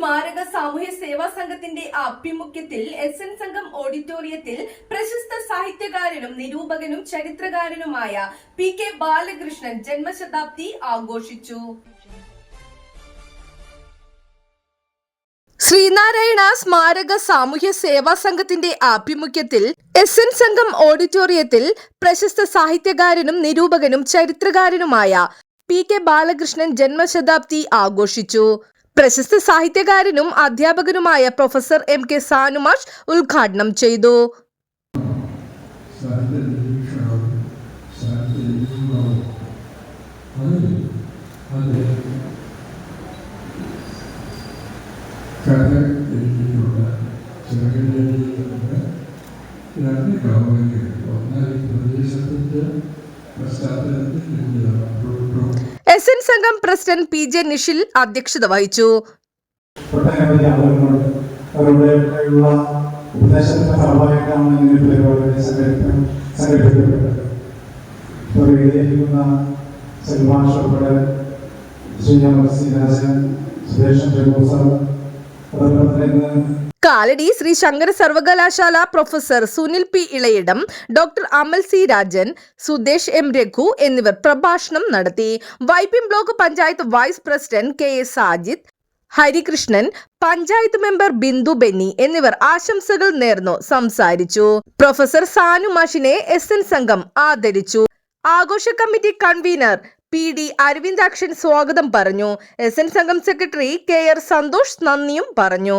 സ്മാരക സാമൂഹ്യ സേവാ സംഘത്തിന്റെ ആഭിമുഖ്യത്തിൽ എസ് എൻ സംഘം ഓഡിറ്റോറിയത്തിൽ പ്രശസ്ത സാഹിത്യകാരനും നിരൂപകനും ചരിത്രകാരനുമായ പി കെ ബാലകൃഷ്ണൻ ജന്മശതാബ്ദി ആഘോഷിച്ചു. ശ്രീനാരായണ സ്മാരക സാമൂഹ്യ സേവാ സംഘത്തിന്റെ ആഭിമുഖ്യത്തിൽ എസ് എൻ സംഘം ഓഡിറ്റോറിയത്തിൽ പ്രശസ്ത സാഹിത്യകാരനും നിരൂപകനും ചരിത്രകാരനുമായ പി കെ ബാലകൃഷ്ണൻ ജന്മശതാബ്ദി ആഘോഷിച്ചു. പ്രശസ്ത സാഹിത്യകാരനും അധ്യാപകനുമായ പ്രൊഫസർ എം കെ സാനുമാഷ് ഉദ്ഘാടനം ചെയ്തു. രണ്ട് കവകൾ ഒന്ന് പ്രദേശത്തിന്റെ പശ്ചാത്തലത്തിൽ എസ് എൻ സംഘം പ്രസിഡന്റ് പി ജെ നിഷിൽ അധ്യക്ഷത വഹിച്ചു. സുരേഷ് ആളുകളുണ്ട് കാലടി ശ്രീ ശങ്കര സർവകലാശാല professor Sunil P Elayidam doctor Amal C Rajan Sudesh M Raghu എന്നിവർ പ്രഭാഷണം നടത്തി. Vypin block panchayat vice president K S Sajith Harikrishnan panchayat member Bindu Benny എന്നിവർ ആശംസകൾ നേർന്നു സംസാരിച്ചു. പ്രൊഫസർ സാനു മാഷിനെ എസ് എൻ സംഘം ആദരിച്ചു. ആഘോഷ committee convener P D Aravindakshan സ്വാഗതം പറഞ്ഞു. എസ് എൻ സംഘം സെക്രട്ടറി കെ ആർ സന്തോഷ് നന്ദിയും പറഞ്ഞു.